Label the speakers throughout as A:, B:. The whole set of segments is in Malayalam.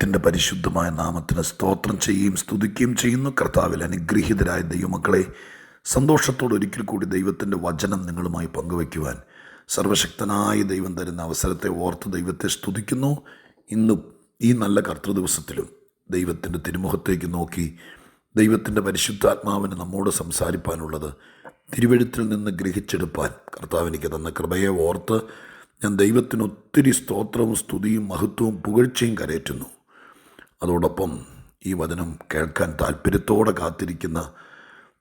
A: ദൈവത്തിന്റെ പരിശുദ്ധമായ നാമത്തിന് സ്തോത്രം ചെയ്യുകയും സ്തുതിക്കുകയും ചെയ്യുന്നു. കർത്താവിൽ അനുഗ്രഹീതരായ ദൈവമക്കളെ സന്തോഷത്തോടെ ഒരിക്കൽ കൂടി ദൈവത്തിന്റെ വചനം നിങ്ങളുമായി പങ്കുവയ്ക്കുവാൻ സർവശക്തനായ ദൈവം തരുന്ന അവസരത്തെ ഓർത്ത് ദൈവത്തെ സ്തുതിക്കുന്നു. ഇന്നും ഈ നല്ല കർത്തൃദിവസത്തിലും ദൈവത്തിന്റെ തിരുമുഖത്തേക്ക് നോക്കി ദൈവത്തിന്റെ പരിശുദ്ധാത്മാവിന് നമ്മോട് സംസാരിപ്പാനുള്ളത് തിരുവഴുത്തിൽ നിന്ന് ഗ്രഹിച്ചെടുപ്പാൻ കർത്താവിനിക്ക് തന്ന കൃപയെ ഓർത്ത് ഞാൻ ദൈവത്തിന് ഒത്തിരി സ്തോത്രവും സ്തുതിയും മഹത്വവും പുകഴ്ചയും കരയറ്റുന്നു. അതോടൊപ്പം ഈ വചനം കേൾക്കാൻ താല്പര്യത്തോടെ കാത്തിരിക്കുന്ന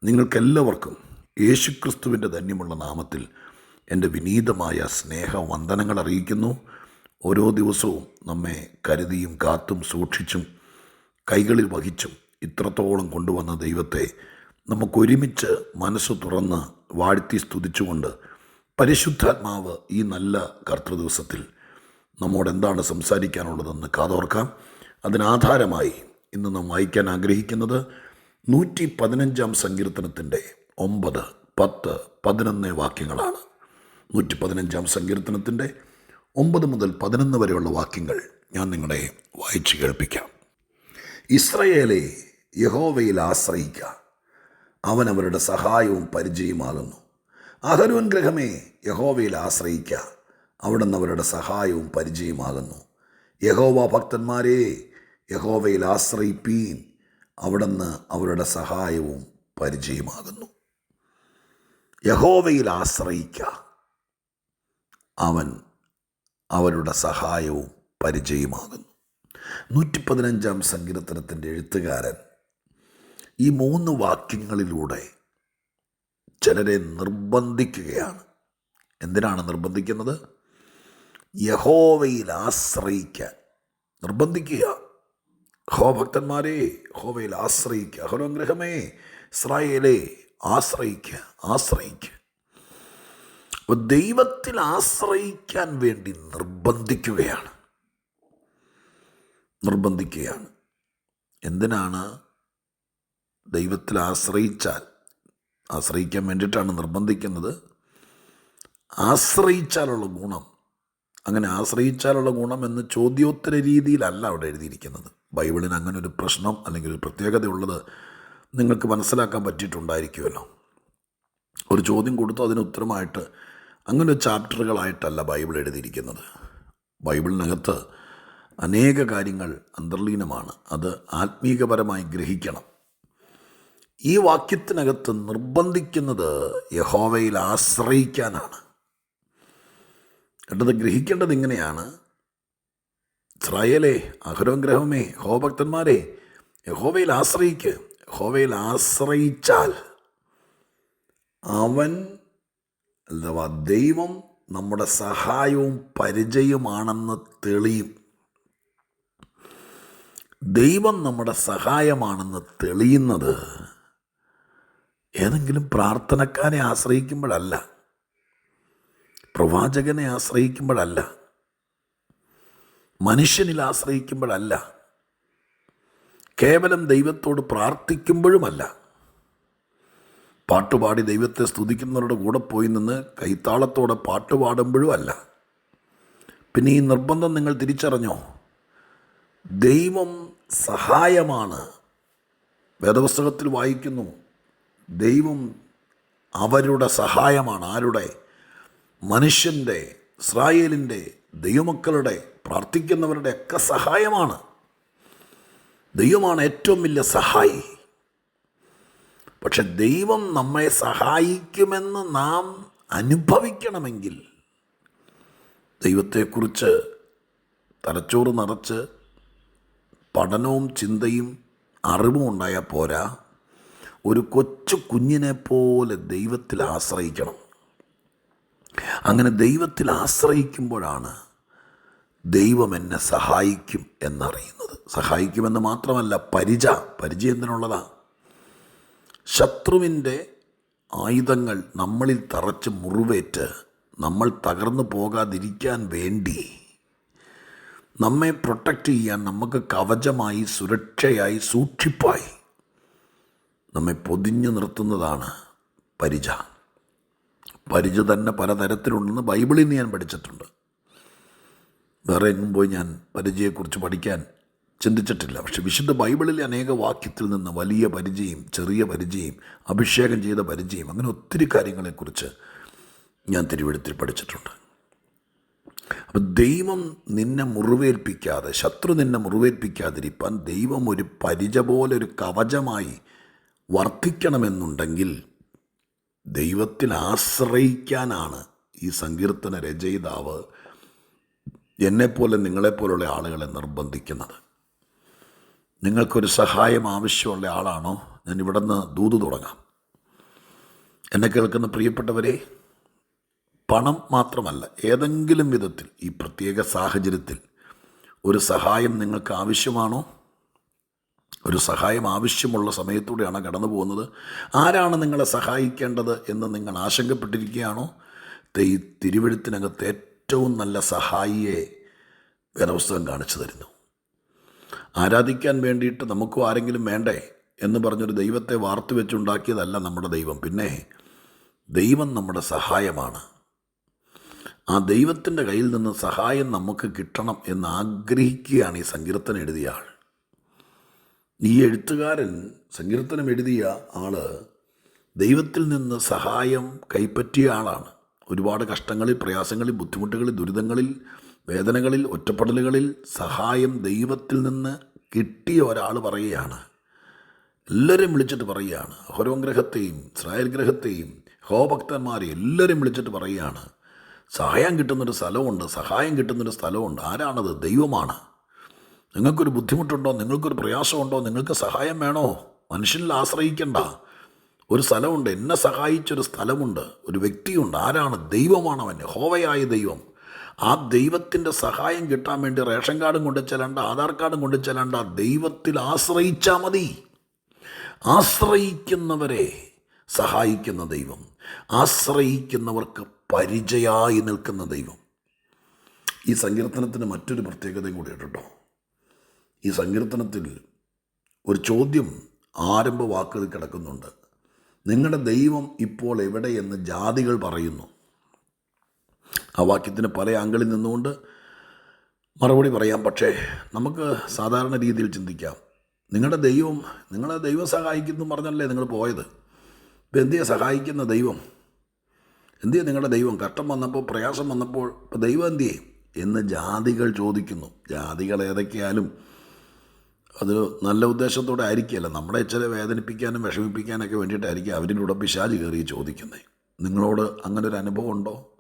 A: നിങ്ങൾക്കെല്ലാവർക്കും യേശുക്രിസ്തുവിന്റെ ധന്യമുള്ള നാമത്തിൽ എന്റെ വിനീതമായ സ്നേഹ വന്ദനങ്ങൾ അറിയിക്കുന്നു. ഓരോ ദിവസവും നമ്മെ കരുതിയും കാത്തും സൂക്ഷിച്ചും കൈകളിൽ വഹിച്ചും ഇത്രത്തോളം കൊണ്ടുവന്ന ദൈവത്തെ നമുക്കൊരുമിച്ച് മനസ്സ് തുറന്ന് വാഴ്ത്തി സ്തുതിച്ചുകൊണ്ട് പരിശുദ്ധാത്മാവ് ഈ നല്ല കർത്തൃദിവസത്തിൽ നമ്മോട് എന്താണ് സംസാരിക്കാനുള്ളതെന്ന് കാതോർക്കാം. അതിനാധാരമായി ഇന്ന് നാം വായിക്കാൻ ആഗ്രഹിക്കുന്നത് നൂറ്റി പതിനഞ്ചാം സങ്കീർത്തനത്തിന്റെ ഒമ്പത് പത്ത് പതിനൊന്ന് വാക്യങ്ങളാണ്. നൂറ്റി പതിനഞ്ചാം സങ്കീർത്തനത്തിന്റെ ഒമ്പത് മുതൽ പതിനൊന്ന് വരെയുള്ള വാക്യങ്ങൾ ഞാൻ നിങ്ങളെ വായിച്ചു കേൾപ്പിക്കാം. ഇസ്രയേലെ യഹോവയിൽ ആശ്രയിക്കുക അവൻ അവരുടെ സഹായവും പരിചയമാകുന്നു അഹരോൻ ഗ്രഹമേ യഹോവയിൽ ആശ്രയിക്കുക അവിടുന്ന് അവരുടെ സഹായവും പരിചയമാകുന്നു യഹോവ ഭക്തന്മാരെ യഹോവയിൽ ആശ്രയിപ്പീൻ അവിടുന്ന് അവരുടെ സഹായവും പരിചയമാകുന്നു. യഹോവയിൽ ആശ്രയിക്ക. അവൻ അവരുടെ സഹായവും പരിചയമാകുന്നു. നൂറ്റി പതിനഞ്ചാം സങ്കീർത്തനത്തിന്റെ എഴുത്തുകാരൻ ഈ മൂന്ന് വാക്യങ്ങളിലൂടെ ചിലരെ നിർബന്ധിക്കുകയാണ്. എന്തിനാണ് നിർബന്ധിക്കുന്നത്? യഹോവയിൽ ആശ്രയിക്കാൻ നിർബന്ധിക്കുക. ഹോ ഭക്തന്മാരെ ഹോവയിൽ ആശ്രയിക്കുക ഹോലോഗ്രഹമേ ഇസ്രായേലെ ആശ്രയിക്കുക ആശ്രയിക്കുക അപ്പോൾ ദൈവത്തിൽ ആശ്രയിക്കാൻ വേണ്ടി നിർബന്ധിക്കുകയാണ്. നിർബന്ധിക്കുകയാണ്. എന്തിനാണ്? ദൈവത്തിൽ ആശ്രയിച്ചാൽ. ആശ്രയിക്കാൻ വേണ്ടിയിട്ടാണ് നിർബന്ധിക്കുന്നത്. ആശ്രയിച്ചാലുള്ള ഗുണം. അങ്ങനെ ആശ്രയിച്ചാലുള്ള ഗുണം എന്ന് ചോദ്യോത്തര രീതിയിലല്ല അവിടെ എഴുതിയിരിക്കുന്നത്. ബൈബിളിന് അങ്ങനെ ഒരു പ്രശ്നം അല്ലെങ്കിൽ ഒരു പ്രത്യേകതയുള്ളത് നിങ്ങൾക്ക് മനസ്സിലാക്കാൻ പറ്റിയിട്ടുണ്ടായിരിക്കുമല്ലോ. ഒരു ചോദ്യം കൊടുത്തു അതിന് ഉത്തരമായിട്ട് അങ്ങനെ ചാപ്റ്ററുകളായിട്ടല്ല ബൈബിൾ എഴുതിയിരിക്കുന്നത്. ബൈബിളിനകത്ത് അനേക കാര്യങ്ങൾ അന്തർലീനമാണ്. അത് ആത്മീകപരമായി ഗ്രഹിക്കണം. ഈ വാക്യത്തിനകത്ത് നിർബന്ധിക്കുന്നത് യഹോവയിൽ ആശ്രയിക്കാനാണ്. കണ്ടത് ഗ്രഹിക്കേണ്ടത് ഇങ്ങനെയാണ്. ഇസ്രായേലേ അഹരോഗ്രഹമേ ഹോഭക്തന്മാരെ യഹോവയിൽ ആശ്രയിക്ക് യഹോവയിൽ ആശ്രയിച്ചാൽ അവൻ അഥവാ ദൈവം നമ്മുടെ സഹായവും പരിചയമാണെന്ന് തെളിയും. ദൈവം നമ്മുടെ സഹായമാണെന്ന് തെളിയുന്നത് ഏതെങ്കിലും പ്രാർത്ഥനക്കാരെ ആശ്രയിക്കുമ്പോഴല്ല. പ്രവാചകനെ ആശ്രയിക്കുമ്പോഴല്ല. മനുഷ്യനിൽ ആശ്രയിക്കുമ്പോഴല്ല. കേവലം ദൈവത്തോട് പ്രാർത്ഥിക്കുമ്പോഴുമല്ല. പാട്ടുപാടി ദൈവത്തെ സ്തുതിക്കുന്നവരുടെ കൂടെ പോയി നിന്ന് കൈത്താളത്തോടെ പാട്ടുപാടുമ്പോഴും അല്ല പിന്നെ ഈ നിർബന്ധം നിങ്ങൾ തിരിച്ചറിഞ്ഞോ? ദൈവം സഹായമാണ്. വേദപുസ്തകത്തിൽ വായിക്കുന്നു ദൈവം അവരുടെ സഹായമാണ്. ആരുടെ? മനുഷ്യന്റെ ഇസ്രായേലിന്റെ ദൈവമക്കളുടെ പ്രാർത്ഥിക്കുന്നവരുടെ ഒക്കെ സഹായമാണ്. ദൈവമാണ് ഏറ്റവും വലിയ സഹായി. പക്ഷെ ദൈവം നമ്മെ സഹായിക്കുമെന്ന് നാം അനുഭവിക്കണമെങ്കിൽ ദൈവത്തെക്കുറിച്ച് തലച്ചോറ് നിറച്ച് പഠനവും ചിന്തയും അറിവും ഉണ്ടായാൽ പോരാ. ഒരു കൊച്ചു കുഞ്ഞിനെ പോലെ ദൈവത്തിൽ ആശ്രയിക്കണം. അങ്ങനെ ദൈവത്തിൽ ആശ്രയിക്കുമ്പോഴാണ് ദൈവം എന്നെ സഹായിക്കും എന്നറിയുന്നത്. സഹായിക്കുമെന്ന് മാത്രമല്ല പരിച പരിചയം എന്തിനുള്ളതാ ശത്രുവിന്റെ ആയുധങ്ങൾ നമ്മളിൽ തറച്ച് മുറിവേറ്റ് നമ്മൾ തകർന്നു പോകാതിരിക്കാൻ വേണ്ടി നമ്മെ പ്രൊട്ടക്റ്റ് ചെയ്യാൻ നമുക്ക് കവചമായി സുരക്ഷയായി സൂക്ഷിപ്പായി നമ്മെ പൊതിഞ്ഞു നിർത്തുന്നതാണ് പരിച. പരിച തന്നെ പലതരത്തിലുണ്ടെന്ന് ബൈബിളിൽ ഞാൻ പഠിച്ചിട്ടുണ്ട്. വേറെ എങ്ങും പോയി ഞാൻ പരിചയെക്കുറിച്ച് പഠിക്കാൻ ചിന്തിച്ചിട്ടില്ല. പക്ഷെ വിശുദ്ധ ബൈബിളിലെ അനേക വാക്യത്തിൽ നിന്ന് വലിയ പരിചയം ചെറിയ പരിചയം അഭിഷേകം ചെയ്ത പരിചയം അങ്ങനെ ഒത്തിരി കാര്യങ്ങളെക്കുറിച്ച് ഞാൻ തിരുവഴുത്തിൽ പഠിച്ചിട്ടുണ്ട്. അപ്പം ദൈവം നിന്നെ മുറിവേൽപ്പിക്കാതെ ശത്രു നിന്നെ മുറിവേൽപ്പിക്കാതിരിക്കാൻ ദൈവം ഒരു പരിച പോലെ ഒരു കവചമായി വർദ്ധിക്കണമെന്നുണ്ടെങ്കിൽ ദൈവത്തിൽ ആശ്രയിക്കാനാണ് ഈ സങ്കീർത്തന രചയിതാവ് എന്നെപ്പോലെ നിങ്ങളെപ്പോലുള്ള ആളുകളെ നിർബന്ധിക്കുന്നത്. നിങ്ങൾക്കൊരു സഹായം ആവശ്യമുള്ള ആളാണോ? ഞാൻ ഇവിടെ നിന്ന് ദൂത് തുടങ്ങാം. എന്നെ കേൾക്കുന്ന പ്രിയപ്പെട്ടവരെ പണം മാത്രമല്ല ഏതെങ്കിലും വിധത്തിൽ ഈ പ്രത്യേക സാഹചര്യത്തിൽ ഒരു സഹായം നിങ്ങൾക്ക് ആവശ്യമാണോ? ഒരു സഹായം ആവശ്യമുള്ള സമയത്തൂടെയാണ് കടന്നു പോകുന്നത്. ആരാണ് നിങ്ങളെ സഹായിക്കേണ്ടത് എന്ന് നിങ്ങൾ ആശങ്കപ്പെട്ടിരിക്കുകയാണോ? തെയ് തിരുവഴുത്തിനകത്ത് ഏറ്റവും നല്ല സഹായിയെ വേദപുസ്തകം കാണിച്ചു തരുന്നു. ആരാധിക്കാൻ വേണ്ടിയിട്ട് നമുക്കും ആരെങ്കിലും വേണ്ടേ എന്ന് പറഞ്ഞൊരു ദൈവത്തെ വാർത്തു വെച്ചുണ്ടാക്കിയതല്ല നമ്മുടെ ദൈവം. പിന്നെ ദൈവം നമ്മുടെ സഹായമാണ്. ആ ദൈവത്തിന്റെ കയ്യിൽ നിന്ന് സഹായം നമുക്ക് കിട്ടണം എന്ന് ആഗ്രഹിക്കുകയാണ് ഈ സങ്കീർത്തനം എഴുതിയ ആൾ. ഈ എഴുത്തുകാരൻ സങ്കീർത്തനം എഴുതിയ ആൾ ദൈവത്തിൽ നിന്ന് സഹായം കൈപ്പറ്റിയ ആളാണ്. ഒരുപാട് കഷ്ടങ്ങളിൽ പ്രയാസങ്ങളിൽ ബുദ്ധിമുട്ടുകളിൽ ദുരിതങ്ങളിൽ വേദനകളിൽ ഒറ്റപ്പെടലുകളിൽ സഹായം ദൈവത്തിൽ നിന്ന് കിട്ടിയ ഒരാൾ പറയുകയാണ്. എല്ലാവരെയും വിളിച്ചിട്ട് പറയുകയാണ്. ഹോരോൻ ഗ്രഹത്തെയും ഇസ്രായേൽ ഗ്രഹത്തെയും ഹോഭക്തന്മാരെ എല്ലാവരെയും വിളിച്ചിട്ട് പറയുകയാണ്. സഹായം കിട്ടുന്നൊരു സ്ഥലമുണ്ട് സഹായം കിട്ടുന്നൊരു സ്ഥലമുണ്ട്. ആരാണത്? ദൈവമാണ്. നിങ്ങൾക്കൊരു ബുദ്ധിമുട്ടുണ്ടോ? നിങ്ങൾക്കൊരു പ്രയാസമുണ്ടോ? നിങ്ങൾക്ക് സഹായം വേണോ? മനുഷ്യനിൽ ആശ്രയിക്കണ്ട. ഒരു സ്ഥലമുണ്ട്. എന്നെ സഹായിച്ചൊരു സ്ഥലമുണ്ട്. ഒരു വ്യക്തിയുണ്ട്. ആരാണ്? ദൈവമാണ് അവൻ. ഹോവയായ ദൈവം. ആ ദൈവത്തിന്റെ സഹായം കിട്ടാൻ വേണ്ടി റേഷൻ കാർഡും കൊണ്ട് ചെല്ലണ്ട ആധാർ കാർഡും കൊണ്ട് ചെല്ലണ്ട ദൈവത്തിൽ ആശ്രയിച്ചാൽ മതി. ആശ്രയിക്കുന്നവരെ സഹായിക്കുന്ന ദൈവം. ആശ്രയിക്കുന്നവർക്ക് പരിചയമായി നിൽക്കുന്ന ദൈവം. ഈ സങ്കീർത്തനത്തിന് മറ്റൊരു പ്രത്യേകതയും കൂടി കേട്ടോ. ഈ സങ്കീർത്തനത്തിൽ ഒരു ചോദ്യം ആരംഭ വാക്കുകൾ കിടക്കുന്നുണ്ട്. നിങ്ങളുടെ ദൈവം ഇപ്പോൾ എവിടെയെന്ന് ജാതികൾ പറയുന്നു. ആ വാക്യത്തിന് പല ആംഗിളിൽ നിന്നുകൊണ്ട് മറുപടി പറയാം. പക്ഷേ നമുക്ക് സാധാരണ രീതിയിൽ ചിന്തിക്കാം. നിങ്ങളുടെ ദൈവം നിങ്ങളെ ദൈവം സഹായിക്കുന്നു പറഞ്ഞല്ലേ നിങ്ങൾ പോയത്? ഇപ്പം എന്തിയെ സഹായിക്കുന്ന ദൈവം? എന്തിയെ നിങ്ങളുടെ ദൈവം? കഷ്ടം വന്നപ്പോൾ പ്രയാസം വന്നപ്പോൾ ഇപ്പം ദൈവം എന്തിയെ? എന്ന് ജാതികൾ ചോദിക്കുന്നു. ജാതികൾ ഏതൊക്കെയാലും അത് നല്ല ഉദ്ദേശത്തോടെ ആയിരിക്കുകയല്ല. നമ്മളെ ഇച്ചിരി വേദനിപ്പിക്കാനും വിഷമിപ്പിക്കാനൊക്കെ വേണ്ടിയിട്ടായിരിക്കും അവരിന്റെ കൂടെ പിശാജ് കയറി ചോദിക്കുന്നത്. നിങ്ങളോട് അങ്ങനെ ഒരു അനുഭവം ഉണ്ടോ?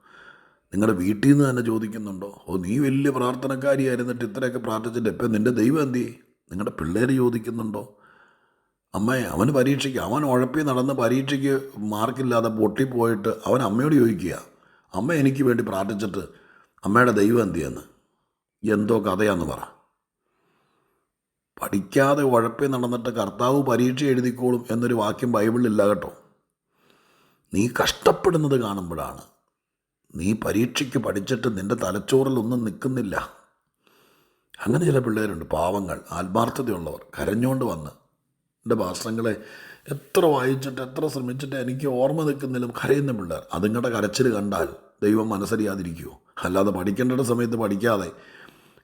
A: നിങ്ങളുടെ വീട്ടിൽ നിന്ന് തന്നെ ചോദിക്കുന്നുണ്ടോ? ഓ നീ വലിയ പ്രാർത്ഥനക്കാരിയായിരുന്നിട്ട് ഇത്രയൊക്കെ പ്രാർത്ഥിച്ചിട്ട് ഇപ്പം നിന്റെ ദൈവം എന്തി നിങ്ങളുടെ പിള്ളേർ ചോദിക്കുന്നുണ്ടോ? അമ്മയെ അവന് പരീക്ഷയ്ക്ക് അവൻ ഉഴപ്പി നടന്ന് പരീക്ഷയ്ക്ക് മാർക്കില്ലാതെ പൊട്ടിപ്പോയിട്ട് അവൻ അമ്മയോട് ചോദിക്കുക. അമ്മ എനിക്ക് വേണ്ടി പ്രാർത്ഥിച്ചിട്ട് അമ്മയുടെ ദൈവം എന്തിയെന്ന് എന്തോ കഥയാന്ന് പറ. പഠിക്കാതെ ഉഴപ്പി നടന്നിട്ട് കർത്താവ് പരീക്ഷ എഴുതിക്കോളും എന്നൊരു വാക്യം ബൈബിളിലില്ല കേട്ടോ. നീ കഷ്ടപ്പെടുന്നത് കാണുമ്പോഴാണ്. നീ പരീക്ഷയ്ക്ക് പഠിച്ചിട്ട് നിന്റെ തലച്ചോറിലൊന്നും നിൽക്കുന്നില്ല. അങ്ങനെ ചില പിള്ളേരുണ്ട് പാവങ്ങൾ ആത്മാർത്ഥതയുള്ളവർ കരഞ്ഞുകൊണ്ട് വന്ന്. എന്റെ ഭാഷങ്ങളെ എത്ര വായിച്ചിട്ട് എത്ര ശ്രമിച്ചിട്ട് എനിക്ക് ഓർമ്മ നിൽക്കുന്നില്ല കരയുന്ന പിള്ളേർ. അതുങ്ങളുടെ കരച്ചിൽ കണ്ടാൽ ദൈവം മനസ്സറിയാതിരിക്കുമോ അല്ലാതെ പഠിക്കേണ്ട സമയത്ത് പഠിക്കാതെ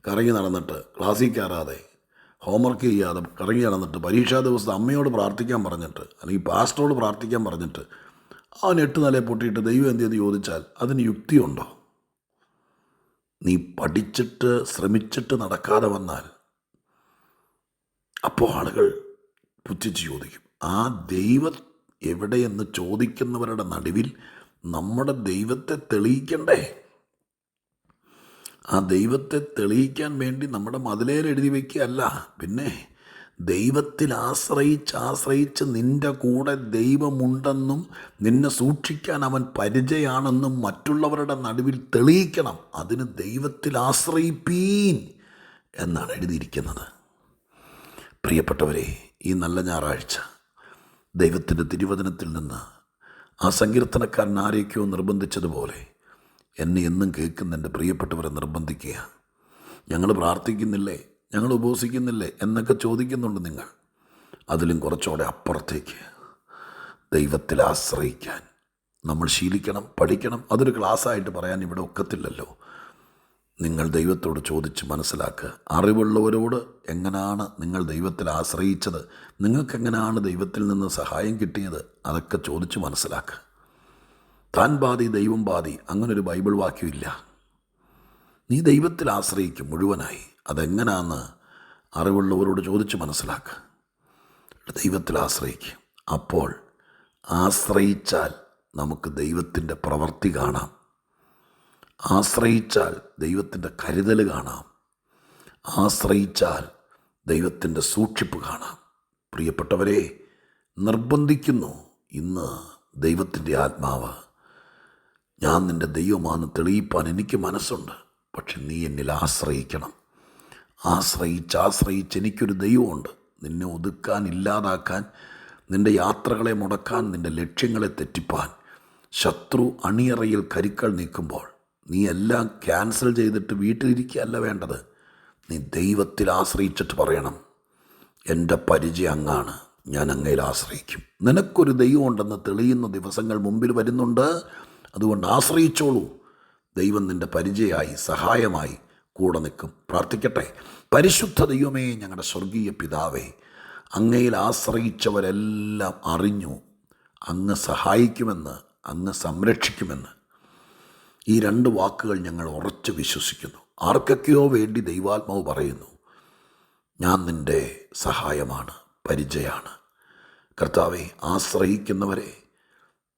A: കറങ്ങി നടന്നിട്ട് ക്ലാസ്സിൽ കയറാതെ ഹോംവർക്ക് ചെയ്യാതെ കറങ്ങി നടന്നിട്ട് പരീക്ഷാ ദിവസത്തെ അമ്മയോട് പ്രാർത്ഥിക്കാൻ പറഞ്ഞിട്ട് അല്ലെങ്കിൽ പാസ്റ്ററോട് പ്രാർത്ഥിക്കാൻ പറഞ്ഞിട്ട് അവൻ എട്ട് നിലയെ പൊട്ടിയിട്ട് ദൈവം എന്ത് ചെയ്ത് ചോദിച്ചാൽ അതിന് യുക്തിയുണ്ടോ നീ പഠിച്ചിട്ട് ശ്രമിച്ചിട്ട് നടക്കാതെ വന്നാൽ അപ്പോൾ ആളുകൾ പുച്ഛിച്ച് ചോദിക്കും ആ ദൈവം എവിടെയെന്ന് ചോദിക്കുന്നവരുടെ നടുവിൽ നമ്മുടെ ദൈവത്തെ തെളിയിക്കണ്ടേ? ആ ദൈവത്തെ തെളിയിക്കാൻ വേണ്ടി നമ്മുടെ മതിലേൽ എഴുതി വയ്ക്കുകയല്ല പിന്നെ ദൈവത്തിൽ ആശ്രയിച്ച് ആശ്രയിച്ച് നിന്റെ കൂടെ ദൈവമുണ്ടെന്നും നിന്നെ സൂക്ഷിക്കാൻ അവൻ പരിചയമാണെന്നും മറ്റുള്ളവരുടെ നടുവിൽ തെളിയിക്കണം. അതിന് ദൈവത്തിൽ ആശ്രയിപ്പീൻ എന്നാണ് എഴുതിയിരിക്കുന്നത്. പ്രിയപ്പെട്ടവരെ ഈ നല്ല ഞായറാഴ്ച ദൈവത്തിന്റെ തിരുവചനത്തിൽ നിന്ന് ആ സങ്കീർത്തനക്കാരൻ ആരെയൊക്കെയോ നിർബന്ധിച്ചതുപോലെ എന്നെ എന്നും കേൾക്കുന്ന എന്റെ പ്രിയപ്പെട്ടവരെ നിർബന്ധിക്കുക. ഞങ്ങൾ പ്രാർത്ഥിക്കുന്നില്ലേ? ഞങ്ങൾ ഉപവസിക്കുന്നില്ലേ എന്നൊക്കെ ചോദിക്കുന്നുണ്ട് നിങ്ങൾ. അതിലും കുറച്ചുകൂടെ അപ്പുറത്തേക്ക്. ദൈവത്തിൽ ആശ്രയിക്കാൻ. നമ്മൾ ശീലിക്കണം പഠിക്കണം. അതൊരു ക്ലാസ്സായിട്ട് പറയാൻ ഇവിടെ ഒക്കത്തില്ലല്ലോ. നിങ്ങൾ ദൈവത്തോട് ചോദിച്ച് മനസ്സിലാക്കുക. അറിവുള്ളവരോട് എങ്ങനെയാണ് നിങ്ങൾ ദൈവത്തിൽ ആശ്രയിച്ചത്? നിങ്ങൾക്കെങ്ങനെയാണ് ദൈവത്തിൽ നിന്ന് സഹായം കിട്ടിയത്? അതൊക്കെ ചോദിച്ച് മനസ്സിലാക്കുക. താൻ ബാധി ദൈവം ബാധി അങ്ങനൊരു ബൈബിൾ വാക്യമില്ല. നീ ദൈവത്തിൽ ആശ്രയിക്കും മുഴുവനായി. അതെങ്ങനെയാന്ന് അറിവുള്ളവരോട് ചോദിച്ച് മനസ്സിലാക്കുക ദൈവത്തിൽ ആശ്രയിക്കും. അപ്പോൾ ആശ്രയിച്ചാൽ നമുക്ക് ദൈവത്തിന്റെ പ്രവൃത്തി കാണാം. ആശ്രയിച്ചാൽ ദൈവത്തിന്റെ കരുതൽ കാണാം. ആശ്രയിച്ചാൽ ദൈവത്തിന്റെ സൂക്ഷിപ്പ് കാണാം. പ്രിയപ്പെട്ടവരെ നിർബന്ധിക്കുന്നു ഇന്ന് ദൈവത്തിന്റെ ആത്മാവ്. ഞാൻ നിന്റെ ദൈവമാണെന്ന് തെളിയിപ്പാൻ എനിക്ക് മനസ്സുണ്ട്. പക്ഷെ നീ എന്നിൽ ആശ്രയിക്കണം. ആശ്രയിച്ച് ആശ്രയിച്ച് എനിക്കൊരു ദൈവമുണ്ട്. നിന്നെ ഒതുക്കാൻ ഇല്ലാതാക്കാൻ നിന്റെ യാത്രകളെ മുടക്കാൻ നിന്റെ ലക്ഷ്യങ്ങളെ തെറ്റിപ്പാൻ. ശത്രു അണിയറയിൽ കരുക്കൾ നീക്കുമ്പോൾ നീ എല്ലാം ക്യാൻസൽ ചെയ്തിട്ട് വീട്ടിലിരിക്കുകയല്ല വേണ്ടത്. നീ ദൈവത്തിൽ ആശ്രയിച്ചിട്ട് പറയണം. എന്റെ പരിചയം അങ്ങാണ്. ഞാൻ അങ്ങയിൽ ആശ്രയിക്കും. നിനക്കൊരു ദൈവമുണ്ടെന്ന് തെളിയുന്ന ദിവസങ്ങൾ മുമ്പിൽ വരുന്നുണ്ട്. അതുകൊണ്ട് ആശ്രയിച്ചോളൂ. ദൈവം നിന്റെ പരിചയമായി സഹായമായി കൂടെ നിൽക്കും. പ്രാർത്ഥിക്കട്ടെ. പരിശുദ്ധ ദൈവമേ ഞങ്ങളുടെ സ്വർഗീയ പിതാവേ അങ്ങയിൽ ആശ്രയിച്ചവരെല്ലാം അറിഞ്ഞു. അങ്ങ് സഹായിക്കുമെന്ന് അങ്ങ് സംരക്ഷിക്കുമെന്ന് ഈ രണ്ട് വാക്കുകൾ ഞങ്ങൾ ഉറച്ച് വിശ്വസിക്കുന്നു. ആർക്കൊക്കെയോ വേണ്ടി ദൈവാത്മാവ് പറയുന്നു ഞാൻ നിന്റെ സഹായമാണ് പരിചയമാണ്. കർത്താവെ ആശ്രയിക്കുന്നവരെ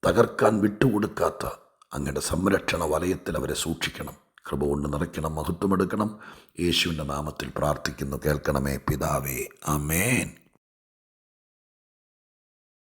A: തകർക്കാൻ വിട്ടുകൊടുക്കാത്ത അങ്ങയുടെ സംരക്ഷണ വലയത്തിൽ അവരെ സൂക്ഷിക്കണം. കൃപ കൊണ്ട് നിറയ്ക്കണം മഹത്വമെടുക്കണം യേശുവിന്റെ നാമത്തിൽ പ്രാർത്ഥിക്കുന്നു കേൾക്കണമേ പിതാവേ. അമേൻ